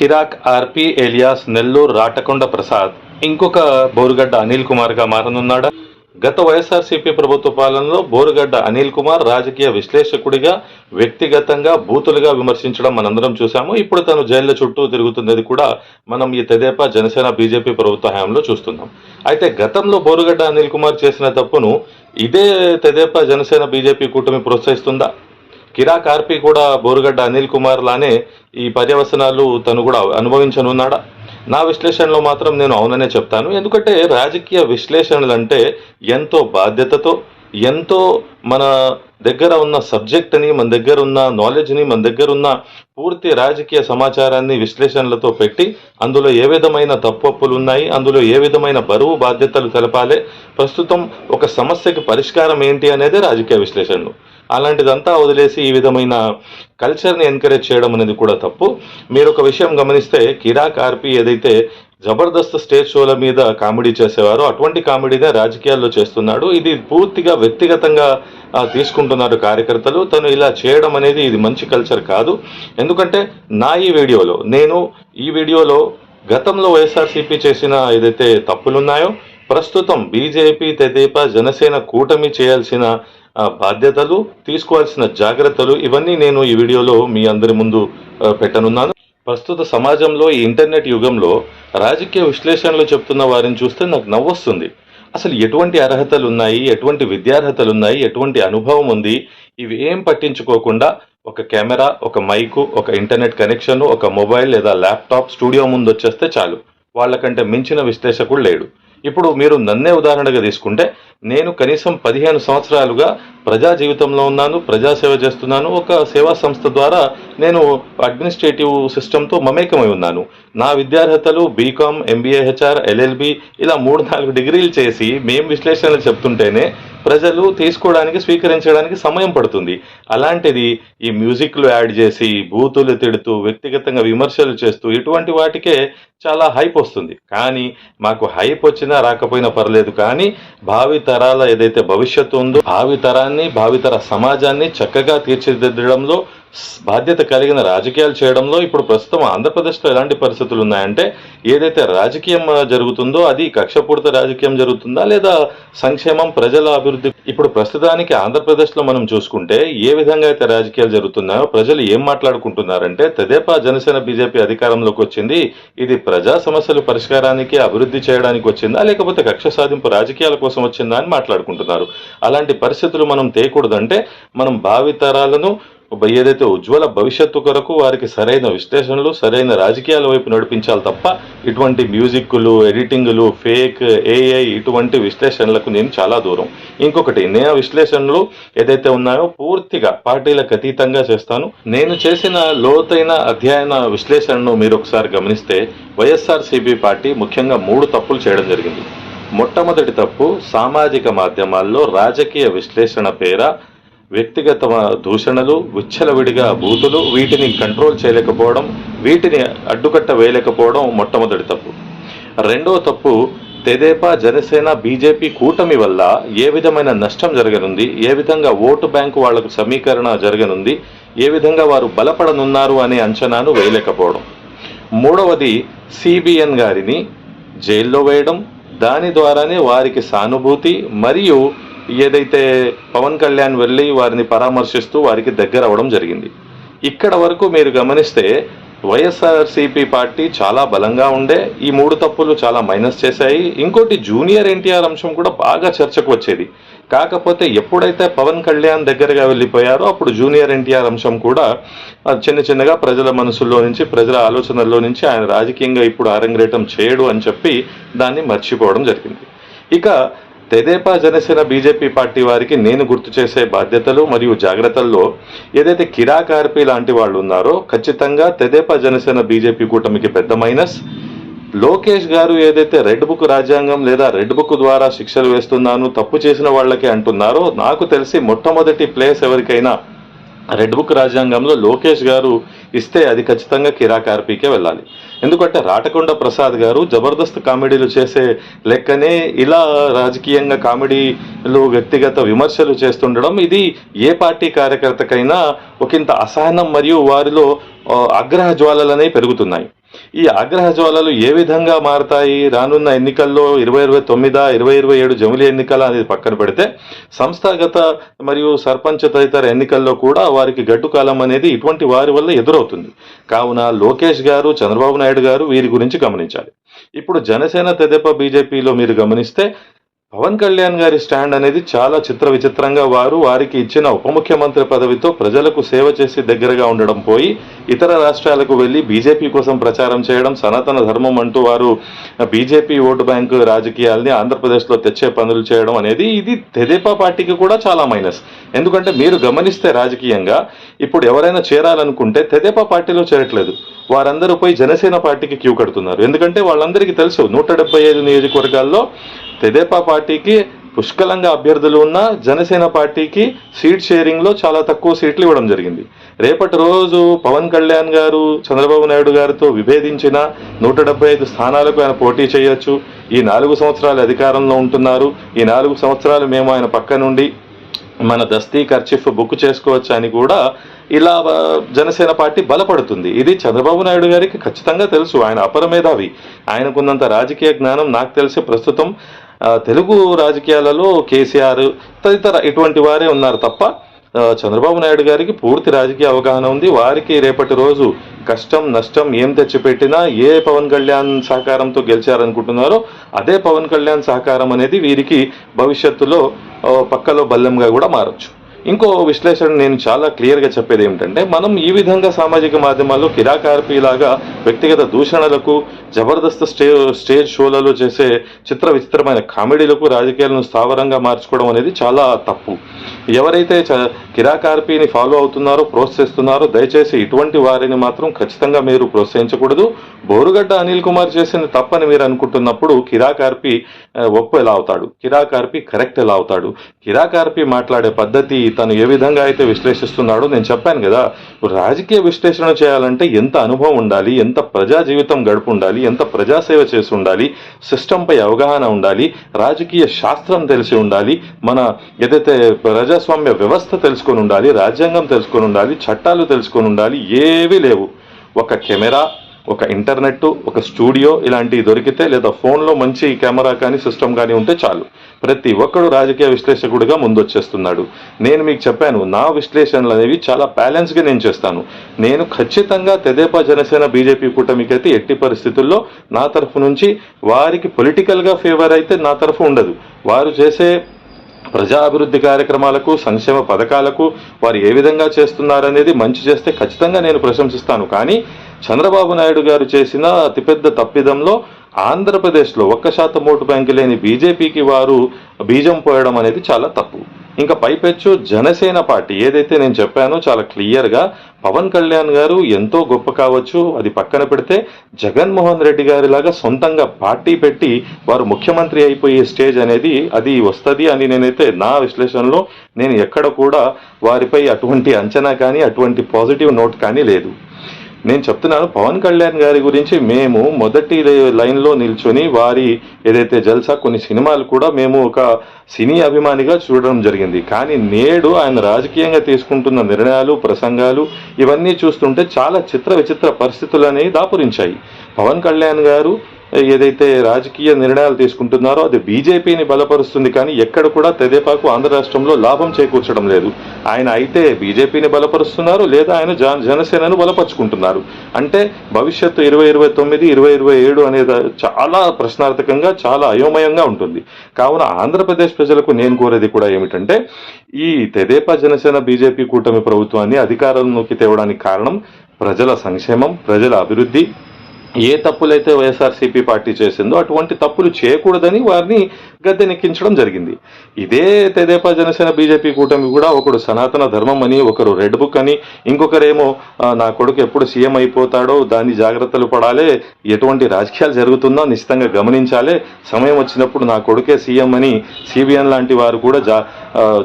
Kiraak RP alias Nellore Ratakonda Prasad. ఇంకొక బోరుగడ్డ అనిల్ కుమార్గా మారనున్నాడా? గత వైఎస్ఆర్సీపీ ప్రభుత్వ పాలనలో బోరుగడ్డ అనిల్ కుమార్ రాజకీయ విశ్లేషకుడిగా వ్యక్తిగతంగా బూతులుగా విమర్శించడం మనందరం చూసాము ఇప్పుడు తను జైళ్ళ చుట్టూ తిరుగుతున్నది కూడా మనం ఈ తెదేపా జనసేన బీజేపీ ప్రభుత్వ హయాంలో చూస్తున్నాం. అయితే గతంలో బోరుగడ్డ అనిల్ కుమార్ చేసిన తప్పును ఇదే తెదేపా జనసేన బీజేపీ కూటమి ప్రోత్సహిస్తుందా? కిరాక్ ఆర్పి కూడా బోరుగడ్డ అనిల్ కుమార్ లానే ఈ పర్యవసనాలు తను కూడా అనుభవించనున్నాడా? నా విశ్లేషణలో మాత్రం నేను అవుననే చెప్తాను. ఎందుకంటే రాజకీయ విశ్లేషణలు అంటే ఎంతో బాధ్యతతో ఎంతో మన దగ్గర ఉన్న సబ్జెక్ట్ని మన దగ్గర ఉన్న నాలెడ్జ్ని మన దగ్గర ఉన్న పూర్తి రాజకీయ సమాచారాన్ని విశ్లేషణలతో పెట్టి అందులో ఏ విధమైన తప్పప్పులు ఉన్నాయి అందులో ఏ విధమైన బరువు బాధ్యతలు తెలపాలి ప్రస్తుతం ఒక సమస్యకి పరిష్కారం ఏంటి అనేది రాజకీయ విశ్లేషణలు. అలాంటిదంతా వదిలేసి ఈ విధమైన కల్చర్ని ఎంకరేజ్ చేయడం అనేది కూడా తప్పు. మీరు ఒక విషయం గమనిస్తే కిరా కార్పి ఏదైతే జబర్దస్త్ స్టేజ్ షోల మీద కామెడీ చేసేవారో అటువంటి కామెడీనే రాజకీయాల్లో చేస్తున్నాడు. ఇది పూర్తిగా వ్యక్తిగతంగా తీసుకుంటున్నారు కార్యకర్తలు. తను ఇలా చేయడం అనేది ఇది మంచి కల్చర్ కాదు. ఎందుకంటే నా ఈ వీడియోలో నేను ఈ వీడియోలో గతంలో వైఎస్ఆర్సీపీ చేసిన ఏదైతే తప్పులున్నాయో ప్రస్తుతం బీజేపీ తెదేపా జనసేన కూటమి చేయాల్సిన బాధ్యతలు తీసుకోవాల్సిన జాగ్రత్తలు ఇవన్నీ నేను ఈ వీడియోలో మీ అందరి ముందు పెట్టనున్నాను. ప్రస్తుత సమాజంలో ఈ ఇంటర్నెట్ యుగంలో రాజకీయ విశ్లేషణలు చెప్తున్న వారిని చూస్తే నాకు నవ్వొస్తుంది. అసలు ఎటువంటి అర్హతలు ఉన్నాయి ఎటువంటి విద్యార్హతలు ఉన్నాయి ఎటువంటి అనుభవం ఉంది? ఇవి ఏం పట్టించుకోకుండా ఒక కెమెరా ఒక మైకు ఒక ఇంటర్నెట్ కనెక్షన్ ఒక మొబైల్ లేదా ల్యాప్టాప్ స్టూడియో ముందు వచ్చేస్తే చాలు. వాళ్ళకంటే మించిన విశ్లేషకుడు లేడు. ఇప్పుడు మీరు నన్నే ఉదాహరణగా తీసుకుంటే నేను కనీసం పదిహేను సంవత్సరాలుగా ప్రజా జీవితంలో ఉన్నాను ప్రజాసేవ చేస్తున్నాను ఒక సేవా సంస్థ ద్వారా నేను అడ్మినిస్ట్రేటివ్ సిస్టంతో మమేకమై ఉన్నాను. నా విద్యార్హతలు బీకామ్ ఎంబీఏ హెచ్ఆర్ ఎల్ఎల్బి ఇలా మూడు నాలుగు డిగ్రీలు చేసి మేం విశ్లేషణలు చెప్తుంటేనే ప్రజలు తీసుకోవడానికి స్వీకరించడానికి సమయం పడుతుంది. అలాంటిది ఈ మ్యూజిక్లు యాడ్ చేసి బూతులు తిడుతూ వ్యక్తిగతంగా విమర్శలు చేస్తూ ఇటువంటి వాటికే చాలా హైప్ వస్తుంది. కానీ మాకు హైప్ వచ్చినా రాకపోయినా పర్లేదు. కానీ భావి తరాల ఏదైతే భవిష్యత్తు ఉందో భావి తరాన్ని భావితర సమాజాన్ని చక్కగా తీర్చిదిద్దడంలో బాధ్యత కలిగిన రాజకీయాలు చేయడంలో ఇప్పుడు ప్రస్తుతం ఆంధ్రప్రదేశ్లో ఎలాంటి పరిస్థితులు ఉన్నాయంటే ఏదైతే రాజకీయం జరుగుతుందో అది కక్షపూరిత రాజకీయం జరుగుతుందా లేదా సంక్షేమం ప్రజల అభివృద్ధి? ఇప్పుడు ప్రస్తుతానికి ఆంధ్రప్రదేశ్లో మనం చూసుకుంటే ఏ విధంగా అయితే రాజకీయాలు జరుగుతున్నాయో ప్రజలు ఏం మాట్లాడుకుంటున్నారంటే తెదేపా జనసేన బీజేపీ అధికారంలోకి వచ్చింది. ఇది ప్రజా సమస్యలు పరిష్కారానికి అభివృద్ధి చేయడానికి వచ్చిందా లేకపోతే కక్ష సాధింపు రాజకీయాల కోసం వచ్చిందా అని మాట్లాడుకుంటున్నారు. అలాంటి పరిస్థితులు మనం తేయకూడదంటే మనం భావితరాలను ఏదైతే ఉజ్వల భవిష్యత్తు కొరకు వారికి సరైన విశ్లేషణలు సరైన రాజకీయాల వైపు నడిపించాలి తప్ప ఇటువంటి మ్యూజిక్లు ఎడిటింగ్లు ఫేక్ ఏఐ ఇటువంటి విశ్లేషణలకు నేను చాలా దూరం. ఇంకొకటి నేను విశ్లేషణలు ఏదైతే ఉన్నాయో పూర్తిగా పార్టీలకు అతీతంగా చేస్తాను. నేను చేసిన లోతైన అధ్యయన విశ్లేషణను మీరు ఒకసారి గమనిస్తే వైఎస్ఆర్ పార్టీ ముఖ్యంగా మూడు తప్పులు చేయడం జరిగింది. మొట్టమొదటి తప్పు సామాజిక మాధ్యమాల్లో రాజకీయ విశ్లేషణ పేర వ్యక్తిగత దూషణలు విచ్చలవిడిగా బూతులు వీటిని కంట్రోల్ చేయలేకపోవడం వీటిని అడ్డుకట్ట వేయలేకపోవడం మొట్టమొదటి తప్పు. రెండవ తప్పు తెదేపా జనసేన బీజేపీ కూటమి వల్ల ఏ విధమైన నష్టం జరగనుంది ఏ విధంగా ఓటు బ్యాంకు వాళ్ళకు సమీకరణ జరగనుంది ఏ విధంగా వారు బలపడనున్నారు అనే అంచనాను వేయలేకపోవడం. మూడవది సిబిఎన్ గారిని జైల్లో వేయడం దాని ద్వారానే వారికి సానుభూతి మరియు ఏదైతే పవన్ కళ్యాణ్ వెళ్ళి వారిని పరామర్శిస్తూ వారికి దగ్గర అవ్వడం జరిగింది. ఇక్కడ వరకు మీరు గమనిస్తే వైఎస్ఆర్సీపీ పార్టీ చాలా బలంగా ఉండే ఈ మూడు తప్పులు చాలా మైనస్ చేశాయి. ఇంకోటి జూనియర్ ఎన్టీఆర్ అంశం కూడా బాగా చర్చకు వచ్చేది. కాకపోతే ఎప్పుడైతే పవన్ కళ్యాణ్ దగ్గరగా వెళ్ళిపోయారో అప్పుడు జూనియర్ ఎన్టీఆర్ అంశం కూడా చిన్న చిన్నగా ప్రజల మనసుల్లో నుంచి ప్రజల ఆలోచనల్లో నుంచి ఆయన రాజకీయంగా ఇప్పుడు ఆరంగేటం చేయడు అని చెప్పి దాన్ని మర్చిపోవడం జరిగింది. ఇక తెదేపా జనసేన బీజేపీ పార్టీ వారికి నేను గుర్తు చేసే బాధ్యతలు మరియు జాగ్రత్తల్లో ఏదైతే కిరాక్ లాంటి వాళ్ళు ఉన్నారో ఖచ్చితంగా తెదేపా జనసేన బీజేపీ కూటమికి పెద్ద మైనస్. లోకేష్ గారు ఏదైతే రెడ్ బుక్ రాజ్యాంగం లేదా రెడ్ బుక్ ద్వారా శిక్షలు వేస్తున్నాను తప్పు చేసిన వాళ్ళకి అంటున్నారో నాకు తెలిసి మొట్టమొదటి ప్లేస్ ఎవరికైనా రెడ్ బుక్ రాజ్యాంగంలో లోకేష్ గారు ఇస్తే అది ఖచ్చితంగా కిరాక్ ఆర్పీకే వెళ్ళాలి. ఎందుకంటే రాటకొండ ప్రసాద్ గారు జబర్దస్త్ కామెడీలు చేసే లెక్కనే ఇలా రాజకీయంగా కామెడీలు వ్యక్తిగత విమర్శలు చేస్తుండడం ఇది ఏ పార్టీ కార్యకర్తకైనా ఒకంత అసహనం మరియు వారిలో అగ్రహ ఆగ్రహ జ్వాలలనే పెరుగుతున్నాయి. ఈ ఆగ్రహ జ్వాలలు ఏ విధంగా మారతాయి? రానున్న ఎన్నికల్లో ఇరవై ఇరవై తొమ్మిదా ఇరవై ఇరవై ఏడు జమిలి ఎన్నికల అనేది పక్కన పెడితే సంస్థాగత మరియు సర్పంచ్ తదితర ఎన్నికల్లో కూడా వారికి గడ్డు కాలం అనేది ఇటువంటి వారి వల్ల ఎదురవుతుంది. కావున లోకేష్ గారు చంద్రబాబు నాయుడు గారు వీరి గురించి గమనించాలి. ఇప్పుడు జనసేన తెదేప బీజేపీలో మీరు గమనిస్తే పవన్ కళ్యాణ్ గారి స్టాండ్ అనేది చాలా చిత్ర విచిత్రంగా వారు వారికి ఇచ్చిన ఉప ముఖ్యమంత్రి పదవితో ప్రజలకు సేవ చేసి దగ్గరగా ఉండడం పోయి ఇతర రాష్ట్రాలకు వెళ్ళి బీజేపీ కోసం ప్రచారం చేయడం సనాతన ధర్మం అంటూ వారు బీజేపీ ఓటు బ్యాంకు రాజకీయాల్ని ఆంధ్రప్రదేశ్లో తెచ్చే పనులు చేయడం అనేది ఇది తెదేపా పార్టీకి కూడా చాలా మైనస్. ఎందుకంటే మీరు గమనిస్తే రాజకీయంగా ఇప్పుడు ఎవరైనా చేరాలనుకుంటే తెదేపా పార్టీలో చేరట్లేదు. వారందరూ పోయి జనసేన పార్టీకి క్యూ కడుతున్నారు. ఎందుకంటే వాళ్ళందరికీ తెలుసు నూట డెబ్బై ఐదు నియోజకవర్గాల్లో తెదేపా పార్టీకి పుష్కలంగా అభ్యర్థులు ఉన్న జనసేన పార్టీకి సీట్ షేరింగ్లో చాలా తక్కువ సీట్లు ఇవ్వడం జరిగింది. రేపటి రోజు పవన్ కళ్యాణ్ గారు చంద్రబాబు నాయుడు గారితో విభేదించిన నూట డెబ్బై ఐదు స్థానాలకు ఆయన పోటీ చేయొచ్చు. ఈ నాలుగు సంవత్సరాలు అధికారంలో ఉంటున్నారు. ఈ నాలుగు సంవత్సరాలు మేము ఆయన పక్క నుండి మన దస్తీ ఖర్చీఫ్ బుక్ చేసుకోవచ్చు అని కూడా ఇలా జనసేన పార్టీ బలపడుతుంది. ఇది చంద్రబాబు నాయుడు గారికి ఖచ్చితంగా తెలుసు. ఆయన అపరమేధావి ఆయనకున్నంత రాజకీయ జ్ఞానం నాకు తెలిసి ప్రస్తుతం తెలుగు రాజకీయాలలో కేసీఆర్ తదితర ఇటువంటి వారే ఉన్నారు తప్ప చంద్రబాబు నాయుడు గారికి పూర్తి రాజకీయ అవగాహన ఉంది. వారికి రేపటి రోజు కష్టం నష్టం ఏం తెచ్చిపెట్టినా ఏ పవన్ కళ్యాణ్ సహకారంతో గెలిచారనుకుంటున్నారో అదే పవన్ కళ్యాణ్ సహకారం అనేది వీరికి భవిష్యత్తులో పక్కలో బల్లెంగా కూడా మారచ్చు. ఇంకో విశ్లేషణ నేను చాలా క్లియర్గా చెప్పేది ఏమిటంటే మనం ఈ విధంగా సామాజిక మాధ్యమాల్లో కిరాకార్పి లాగా వ్యక్తిగత దూషణలకు జబర్దస్త్ స్టే స్టేజ్ షోలలో చేసే చిత్ర విచిత్రమైన కామెడీలకు రాజకీయాలను స్థావరంగా మార్చుకోవడం అనేది చాలా తప్పు. ఎవరైతే చ- కిరాకార్పిని ఫాలో అవుతున్నారో ప్రోత్సహిస్తున్నారో దయచేసి ఇటువంటి వారిని మాత్రం ఖచ్చితంగా మీరు ప్రోత్సహించకూడదు. బోరుగడ్డ అనిల్ కుమార్ చేసింది తప్పని మీరు అనుకుంటున్నప్పుడు కిరాకార్పి ఒప్పు ఎలా అవుతాడు? కిరాకార్పి కరెక్ట్ ఎలా అవుతాడు? కిరాకార్పి మాట్లాడే పద్ధతి తను ఏ విధంగా అయితే విశ్లేషిస్తున్నాడో నేను చెప్పాను కదా. రాజకీయ విశ్లేషణ చేయాలంటే ఎంత అనుభవం ఉండాలి ఎంత ప్రజా జీవితం గడుపు ఉండాలి ఎంత ప్రజాసేవ చేసి ఉండాలి సిస్టంపై అవగాహన ఉండాలి రాజకీయ శాస్త్రం తెలిసి ఉండాలి మన ఏదైతే ప్రజాస్వామ్య వ్యవస్థ తెలుసుకొని ఉండాలి రాజ్యాంగం తెలుసుకొని ఉండాలి చట్టాలు తెలుసుకొని ఉండాలి ఏవీ లేవు. ఒక కెమెరా ఒక ఇంటర్నెట్ ఒక స్టూడియో ఇలాంటివి దొరికితే లేదా ఫోన్లో మంచి కెమెరా కానీ సిస్టమ్ కానీ ఉంటే చాలు. ప్రతి ఒక్కడు రాజకీయ విశ్లేషకుడిగా ముందొచ్చేస్తున్నాడు. నేను మీకు చెప్పాను నా విశ్లేషణలు అనేవి చాలా బ్యాలెన్స్గా నేను చేస్తాను. నేను ఖచ్చితంగా తెదేపా జనసేన బీజేపీ కూటమికి అయితే ఎట్టి పరిస్థితుల్లో నా తరఫు నుంచి వారికి పొలిటికల్గా ఫేవర్ అయితే నా తరఫు ఉండదు. వారు చేసే ప్రజా అభివృద్ధి కార్యక్రమాలకు సంక్షేమ పథకాలకు వారు ఏ విధంగా చేస్తున్నారనేది మంచి చేస్తే ఖచ్చితంగా నేను ప్రశంసిస్తాను. కానీ చంద్రబాబు నాయుడు గారు చేసిన అతిపెద్ద తప్పిదంలో ఆంధ్రప్రదేశ్లో ఒక్క శాతం ఓటు బ్యాంకు లేని బీజేపీకి వారు బీజం పోయడం అనేది చాలా తప్పు. ఇంకా పైపెచ్చు జనసేన పార్టీ ఏదైతే నేను చెప్పానో చాలా క్లియర్గా పవన్ కళ్యాణ్ గారు ఎంతో గొప్ప కావచ్చు అది పక్కన పెడితే జగన్మోహన్ రెడ్డి గారి లాగా సొంతంగా పార్టీ పెట్టి వారు ముఖ్యమంత్రి అయిపోయే స్టేజ్ అనేది అది వస్తుంది అని నేనైతే నా విశ్లేషణలో నేను ఎక్కడ కూడా వారిపై అటువంటి అంచనా కానీ అటువంటి పాజిటివ్ నోట్ కానీ లేదు. నేను చెప్తున్నాను పవన్ కళ్యాణ్ గారి గురించి మేము మొదటి లైన్లో నిల్చొని వారి ఏదైతే జల్సా కొన్ని సినిమాలు కూడా మేము ఒక సినీ అభిమానిగా చూడడం జరిగింది. కానీ నేడు ఆయన రాజకీయంగా తీసుకుంటున్న నిర్ణయాలు ప్రసంగాలు ఇవన్నీ చూస్తుంటే చాలా చిత్ర విచిత్ర పరిస్థితులు అనేవి దాపురించాయి. పవన్ కళ్యాణ్ గారు ఏదైతే రాజకీయ నిర్ణయాలు తీసుకుంటున్నారో అది బీజేపీని బలపరుస్తుంది. కానీ ఎక్కడ కూడా తెదేపాకు ఆంధ్ర రాష్ట్రంలో లాభం చేకూర్చడం లేదు. ఆయన అయితే బీజేపీని బలపరుస్తున్నారు లేదా ఆయన జన జనసేనను బలపరుచుకుంటున్నారు. అంటే భవిష్యత్తు ఇరవై ఇరవై తొమ్మిది ఇరవై ఇరవై ఏడు అనేది చాలా ప్రశ్నార్థకంగా చాలా అయోమయంగా ఉంటుంది. కావున ఆంధ్రప్రదేశ్ ప్రజలకు నేను కోరేది కూడా ఏమిటంటే ఈ తెదేపా జనసేన బీజేపీ కూటమి ప్రభుత్వాన్ని అధికారంలోకి తేవడానికి కారణం ప్రజల సంక్షేమం ప్రజల అభివృద్ధి ఏ తప్పులైతే వైఎస్ఆర్సీపీ పార్టీ చేసిందో అటువంటి తప్పులు చేయకూడదని వారిని గద్దెనెక్కించడం జరిగింది. ఇదే తెదేపా జనసేన బీజేపీ కూటమి కూడా ఒకడు సనాతన ధర్మం అని ఒకరు రెడ్ బుక్ అని ఇంకొకరేమో నా కొడుకు ఎప్పుడు సీఎం అయిపోతాడో దాన్ని జాగ్రత్తలు పడాలి ఎటువంటి రాజకీయాలు జరుగుతుందో నిశ్చితంగా గమనించాలి. సమయం వచ్చినప్పుడు నా కొడుకే సీఎం అని సిబిఎన్ లాంటి వారు కూడా జా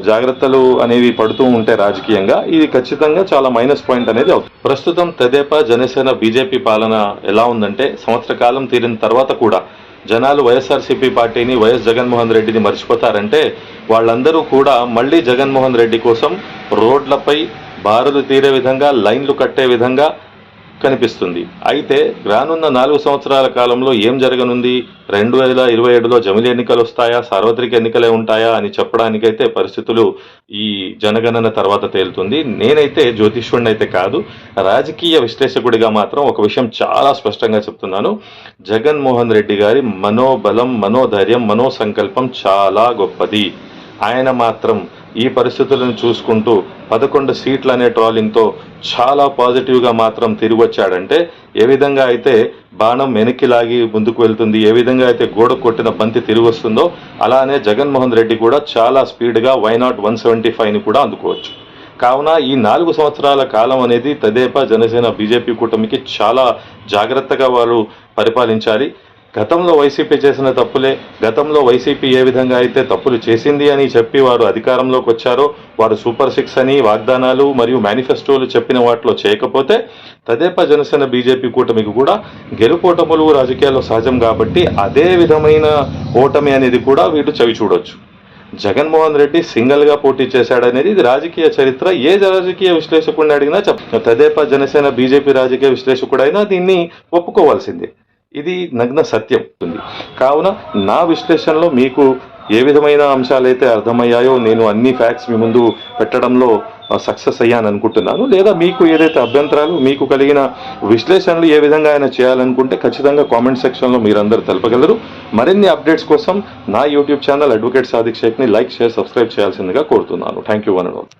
జాగ్రత్తలు అనేవి పడుతూ ఉంటే రాజకీయంగా ఇది ఖచ్చితంగా చాలా మైనస్ పాయింట్ అనేది అవుతుంది. ప్రస్తుతం తెదేపా జనసేన బీజేపీ పాలన ఎలా ఉందంటే సంవత్సర కాలం తీరిన తర్వాత కూడా జనాలు వైఎస్ఆర్సీపీ పార్టీని వైఎస్ జగన్మోహన్ రెడ్డిని మర్చిపోతారంటే వాళ్ళందరూ కూడా మళ్ళీ జగన్మోహన్ రెడ్డి కోసం రోడ్లపై బారులు తీరే విధంగా లైన్లు కట్టే విధంగా కనిపిస్తుంది. అయితే రానున్న నాలుగు సంవత్సరాల కాలంలో ఏం జరగనుంది? రెండు వేల ఇరవై ఏడులో జమిలి ఎన్నికలు వస్తాయా? సార్వత్రిక ఎన్నికలే ఉంటాయా? అని చెప్పడానికైతే పరిస్థితులు ఈ జనగణన తర్వాత తేలుతుంది. నేనైతే జ్యోతిష్యుడిని అయితే కాదు రాజకీయ విశ్లేషకుడిగా మాత్రం ఒక విషయం చాలా స్పష్టంగా చెప్తున్నాను. జగన్మోహన్ రెడ్డి గారి మనోబలం మనోధైర్యం మనోసంకల్పం చాలా గొప్పది. ఆయన మాత్రం ఈ పరిస్థితులను చూసుకుంటూ పదకొండు సీట్లు అనే ట్రాలింగ్తో చాలా పాజిటివ్గా మాత్రం తిరిగి వచ్చాడంటే ఏ విధంగా అయితే బాణం వెనక్కి లాగి ముందుకు వెళ్తుంది ఏ విధంగా అయితే గోడ కొట్టిన బంతి తిరిగి వస్తుందో అలానే జగన్మోహన్ రెడ్డి కూడా చాలా స్పీడ్గా వైనాట్ వన్ సెవెంటీ ఫైవ్ని కూడా అందుకోవచ్చు. కావున ఈ నాలుగు సంవత్సరాల కాలం అనేది తదేపా జనసేన బీజేపీ కూటమికి చాలా జాగ్రత్తగా వారు పరిపాలించాలి. గతంలో వైసీపీ చేసిన తప్పులే గతంలో వైసీపీ ఏ విధంగా అయితే తప్పులు చేసింది అని చెప్పి వారు అధికారంలోకి వచ్చారో వారు సూపర్ సిక్స్ అని వాగ్దానాలు మరియు మేనిఫెస్టోలు చెప్పిన వాటిలో చేయకపోతే తదేపా జనసేన బీజేపీ కూటమికి కూడా గెలుపోటములు రాజకీయాల్లో సహజం కాబట్టి అదే విధమైన ఓటమి అనేది కూడా వీళ్ళు చవి చూడొచ్చు. జగన్మోహన్ రెడ్డి సింగిల్గా పోటీ చేశాడనేది ఇది రాజకీయ చరిత్ర. ఏ రాజకీయ విశ్లేషకుడిని అడిగినా చెప్ తదేపా జనసేన బీజేపీ రాజకీయ విశ్లేషకుడైనా దీన్ని ఒప్పుకోవాల్సిందే. ఇది నగ్న సత్యం. ఉంది కావున నా విశ్లేషణలో మీకు ఏ విధమైన అంశాలైతే అర్థమయ్యాయో నేను అన్ని ఫ్యాక్ట్స్ మీ ముందు పెట్టడంలో సక్సెస్ అయ్యాను అనుకుంటున్నాను. లేదా మీకు ఏదైతే అభ్యంతరాలు మీకు కలిగిన విశ్లేషణలు ఏ విధంగా అయినా చేయాలనుకుంటే ఖచ్చితంగా కామెంట్ సెక్షన్లో మీరందరూ తెలపగలరు. మరిన్ని అప్డేట్స్ కోసం నా యూట్యూబ్ ఛానల్ అడ్వకేట్ సాదిక్ షేక్ని లైక్ షేర్ సబ్స్క్రైబ్ చేయాల్సిందిగా కోరుతున్నాను. Thank you one and all